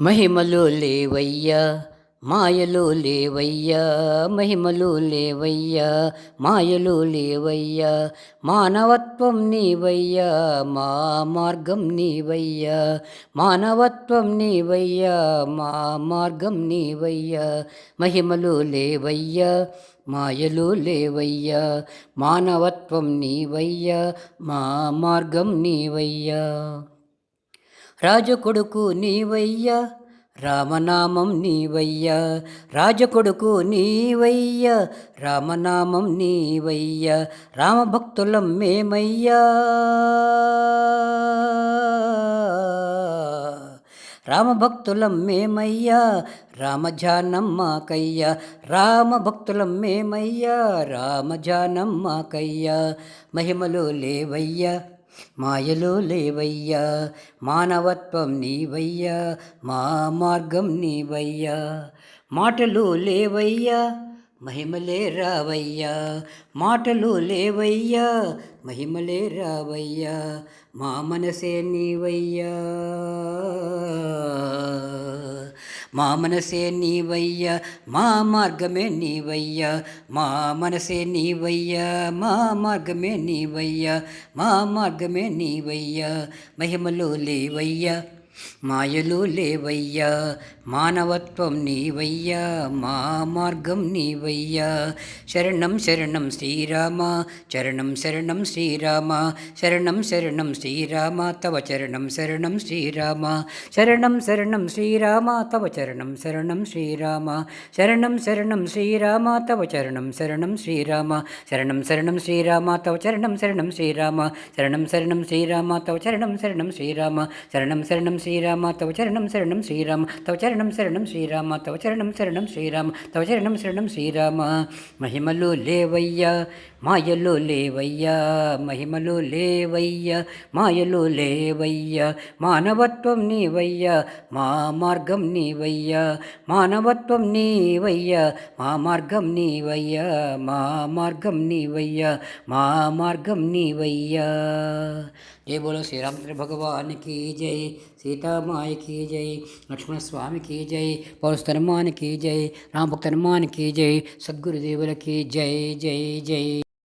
మహిమలు లేవయ్యా మాయలు లేవయ్యా మహిమలు లేవయ్యా మాయలు లేవయ్యా మానవత్వం నీవయ్యా మా మార్గం నీవయ్యా మానవత్వం నీవయ్యా మా మార్గం నీవయ్యా మహిమలు లేవయ్యా మాయలు లేవయ్యా మానవత్వం నీవయ్యా మా మార్గం నీవయ్యా. రాజకొడుకు నీవయ్యా రామనామం నీవయ్యా రాజకొడుకు నీవయ్యా రామనామం నీవయ్యా రామభక్తులం మేమయ్యా. రామభక్తులం మేమయ్యా రామజానం మాకయ్యా రామభక్తులం మేమయ్యా రామజానం మాకయ్యా మహిమలు లేవయ్యా. మాయలు లేవయ్యా మానవత్వం నీవయ్యా మా మార్గం నీవయ్యా. మాటలు లేవయ్యా మహిమలే రావయ్యా. మాటలు లేవయ్యా మహిమలే రావయ్యా. మా మనసే నీవయ్యా. మా మనసే నీవయ్య మా మార్గమే నీవయ్య మా మనసే నీవయ్య మా మార్గమే నీవయ్య మా మార్గమే నీవయ్య మహిమలు లేవయ్యా. మాయలు లేవయ్యా మానవత్వం నీవయ్యా మా మార్గం నీవయ్యా. శరణం శరణం శ్రీరామ చరణం శరణం శ్రీరామ శరణం శరణం శ్రీరామ తవ చరణం శరణం శ్రీరామ. శరణం శరణం శ్రీరామ తవ చరణం శరణం శ్రీరామ. శరణం శరణం శ్రీరామ తవ చరణం శరణం శ్రీరామ. శరణం శరణం శ్రీరామ తవ చరణం శరణం శ్రీరామ. శరణం శరణం శ్రీరామ తవ చరణం శరణం శ్రీరామ. శరణం శరణం శ్రీరామ తవ చరణం శరణం శ్రీరామ తవ చరణం శరణం శ్రీరామ తవ చరణం శరణం శ్రీరామ తవ చరణం శరణం శ్రీరామ. మహిమలు లేవయ్యా మాయలు లేవయ్యా మహిమలు లేవయ్యా మాయలు లేవయ్యా మానవత్వం నీవయ్యా మా మార్గం నీవయ్యా మానవత్వం నీవయ్యా మా మార్గం నీవయ్యా మా మార్గం నీవయ్యా మా మార్గం నీవయ్యా. జయ బోలో శ్రీరామచంద్ర భగవానికి జై. శ్రీ సీతామాయకి జై లక్ష్మణ స్వామికి జై పౌరస్తర్మానికి జై రామభక్త హనుమానికి జై సద్గురుదేవులకి జై జై జై